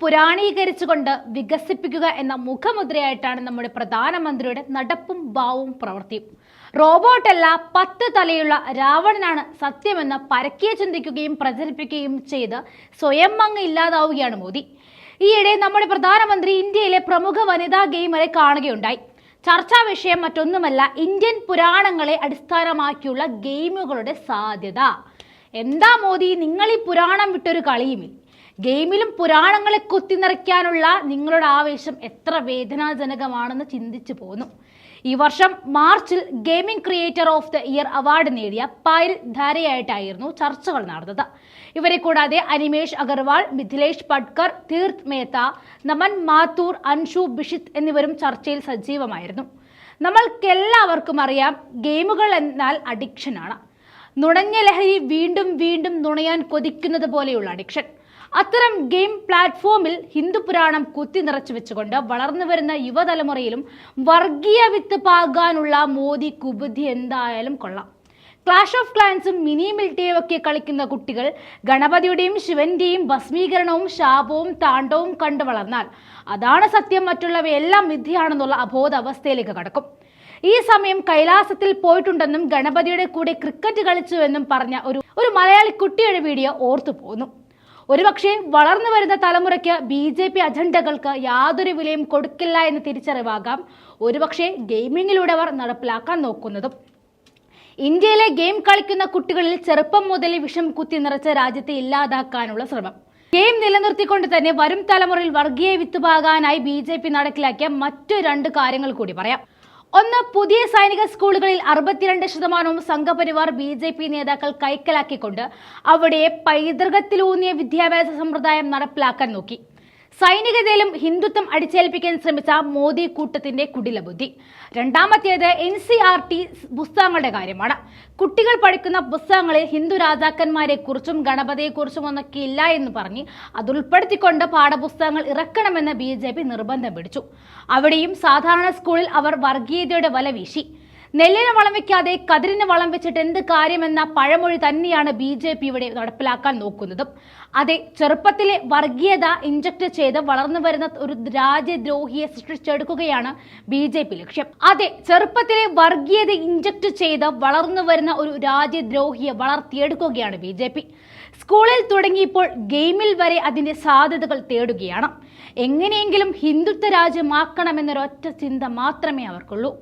പുരാണീകരിച്ചുകൊണ്ട് വികസിപ്പിക്കുക എന്ന മുഖമുദ്രയായിട്ടാണ് നമ്മുടെ പ്രധാനമന്ത്രിയുടെ നടപ്പും ഭാവവും പ്രവൃത്തിയും റോബോട്ടല്ല പത്ത് തലയുള്ള രാവണനാണ് സത്യമെന്ന് പരക്കിയ ചിന്തിക്കുകയും പ്രചരിപ്പിക്കുകയും ചെയ്ത് സ്വയം അങ്ങ് ഇല്ലാതാവുകയാണ് മോദി. ഈയിടെ നമ്മുടെ പ്രധാനമന്ത്രി ഇന്ത്യയിലെ പ്രമുഖ വനിതാ ഗെയിമറെ കാണുകയുണ്ടായി. ചർച്ചാ വിഷയം മറ്റൊന്നുമല്ല ഇന്ത്യൻ പുരാണങ്ങളെ അടിസ്ഥാനമാക്കിയുള്ള ഗെയിമുകളുടെ സാധ്യത. എന്താ മോദി നിങ്ങൾ ഈ പുരാണം വിട്ടൊരു കളിയുമില്ല. ഗെയിമിലും പുരാണങ്ങളെ കുത്തിനിറയ്ക്കാനുള്ള നിങ്ങളുടെ ആവേശം എത്ര വേദനാജനകമാണെന്ന് ചിന്തിച്ചു പോന്നു. ഈ വർഷം മാർച്ചിൽ gaming creator of the year award നേടിയ പായൽ ധാരയായിട്ടായിരുന്നു ചർച്ചകൾ നടന്നത്. ഇവരെ കൂടാതെ അനിമേഷ് അഗർവാൾ മിഥിലേഷ് പട്കർ തീർത്ത് മേത്ത നമൻ മാത്തൂർ അൻഷു ബിഷിത് എന്നിവരും ചർച്ചയിൽ സജീവമായിരുന്നു. നമ്മൾക്കെല്ലാവർക്കും അറിയാം ഗെയിമുകൾ എന്നാൽ അഡിക്ഷനാണ് നുണഞ്ഞ ലഹരി വീണ്ടും വീണ്ടും നുണയാൻ കൊതിക്കുന്നത് പോലെയുള്ള അഡിക്ഷൻ. അത്തരം ഗെയിം പ്ലാറ്റ്ഫോമിൽ ഹിന്ദു പുരാണം കുത്തി നിറച്ചു വെച്ചുകൊണ്ട് വളർന്നു വരുന്ന യുവതലമുറയിലും വർഗീയ വിത്ത് പാകാനുള്ള മോദി കുബുദ്ധി എന്തായാലും കൊള്ളാം. ക്ലാഷ് ഓഫ് ക്ലാൻസും മിനി മിൽട്ടിയും ഒക്കെ കളിക്കുന്ന കുട്ടികൾ ഗണപതിയുടെയും ശിവന്റെയും ഭസ്മീകരണവും ശാപവും താണ്ടവും കണ്ടു വളർന്നാൽ അതാണ് സത്യം മറ്റുള്ളവയെല്ലാം വിധിയാണെന്നുള്ള അബോധ അവസ്ഥയിലേക്ക് കടക്കും. ഈ സമയം കൈലാസത്തിൽ പോയിട്ടുണ്ടെന്നും ഗണപതിയുടെ കൂടെ ക്രിക്കറ്റ് കളിച്ചുവെന്നും പറഞ്ഞ ഒരു ഒരു മലയാളി കുട്ടിയുടെ വീഡിയോ ഓർത്തു പോന്നു ഒരുപക്ഷെ വളർന്നു വരുന്ന തലമുറയ്ക്ക് ബി ജെ പി അജണ്ടകൾക്ക് യാതൊരു വിലയും കൊടുക്കില്ല എന്ന് തിരിച്ചറിവാകാം. ഒരുപക്ഷെ ഗെയിമിങ്ങിലൂടെ അവർ നടപ്പിലാക്കാൻ നോക്കുന്നതും. ഇന്ത്യയിലെ ഗെയിം കളിക്കുന്ന കുട്ടികളിൽ ചെറുപ്പം മുതൽ വിഷം കുത്തി നിറച്ച രാജ്യത്തെ ഇല്ലാതാക്കാനുള്ള ശ്രമം. ഗെയിം നിലനിർത്തിക്കൊണ്ട് തന്നെ വരും തലമുറയിൽ വർഗീയ വിത്തുപാകാനായി ബി ജെ പി നടപ്പിലാക്കിയ മറ്റു രണ്ട് കാര്യങ്ങൾ കൂടി പറയാം. ഒന്ന് പുതിയ സൈനിക സ്കൂളുകളിൽ അറുപത്തിരണ്ട് ശതമാനവും സംഘപരിവാർ ബി ജെ പി നേതാക്കൾ കൈക്കലാക്കിക്കൊണ്ട് അവിടെ പൈതൃകത്തിലൂന്നിയ വിദ്യാഭ്യാസ സമ്പ്രദായം നടപ്പിലാക്കാൻ നോക്കി. സൈനികതയിലും ഹിന്ദുത്വം അടിച്ചേൽപ്പിക്കാൻ ശ്രമിച്ച മോദി കൂട്ടത്തിന്റെ കുടില ബുദ്ധി രണ്ടാമത്തേത് എൻ സി ആർ ടി പുസ്തകങ്ങളുടെ കാര്യമാണ്. കുട്ടികൾ പഠിക്കുന്ന പുസ്തകങ്ങളിൽ ഹിന്ദു രാജാക്കന്മാരെ കുറിച്ചും ഗണപതിയെ കുറിച്ചും ഒന്നൊക്കെ ഇല്ല എന്ന് പറഞ്ഞ് അത് ഉൾപ്പെടുത്തിക്കൊണ്ട് പാഠപുസ്തകങ്ങൾ ഇറക്കണമെന്ന് ബി നിർബന്ധം പിടിച്ചു. അവിടെയും സാധാരണ സ്കൂളിൽ അവർ വർഗീയതയുടെ വല വീശി. നെല്ലിന് വളം വെക്കാതെ കതിരിന് വളം വെച്ചിട്ട് എന്ത് കാര്യമെന്ന പഴമൊഴി തന്നെയാണ് ബി ജെ പി ഇവിടെ നടപ്പിലാക്കാൻ നോക്കുന്നതും. അതെ ചെറുപ്പത്തിലെ വർഗീയത ഇഞ്ചക്ട് ചെയ്ത് വളർന്നു വരുന്ന ഒരു രാജ്യദ്രോഹിയെ സൃഷ്ടിച്ചെടുക്കുകയാണ് ബി ജെ പി ലക്ഷ്യം. അതെ ചെറുപ്പത്തിലെ വർഗീയത ഇഞ്ചക്ട് ചെയ്ത് വളർന്നു വരുന്ന ഒരു രാജ്യദ്രോഹിയെ വളർത്തിയെടുക്കുകയാണ് ബി ജെ പി. സ്കൂളിൽ തുടങ്ങിയപ്പോൾ ഗെയിമിൽ വരെ അതിന്റെ സാധ്യതകൾ തേടുകയാണ്. എങ്ങനെയെങ്കിലും ഹിന്ദുത്വ രാജ്യമാക്കണമെന്നൊരൊറ്റ ചിന്ത മാത്രമേ അവർക്കുള്ളൂ.